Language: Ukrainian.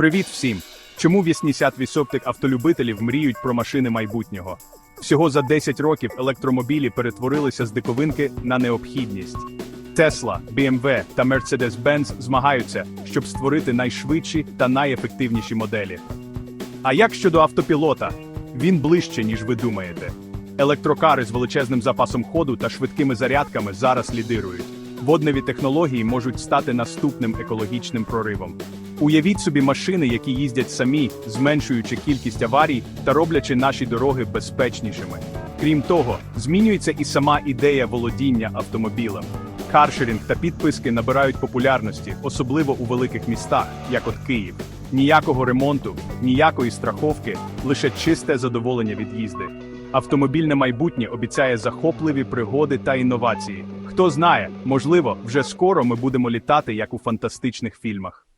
Привіт всім! Чому 80% автолюбителів мріють про машини майбутнього? Всього за 10 років електромобілі перетворилися з диковинки на необхідність. Tesla, BMW та Mercedes-Benz змагаються, щоб створити найшвидші та найефективніші моделі. А як щодо автопілота? Він ближче, ніж ви думаєте. Електрокари з величезним запасом ходу та швидкими зарядками зараз лідирують. Водневі технології можуть стати наступним екологічним проривом. Уявіть собі машини, які їздять самі, зменшуючи кількість аварій та роблячи наші дороги безпечнішими. Крім того, змінюється і сама ідея володіння автомобілем. Каршерінг та підписки набирають популярності, особливо у великих містах, як от Київ. Ніякого ремонту, ніякої страховки, лише чисте задоволення від їзди. Автомобільне майбутнє обіцяє захопливі пригоди та інновації. Хто знає, можливо, вже скоро ми будемо літати як у фантастичних фільмах.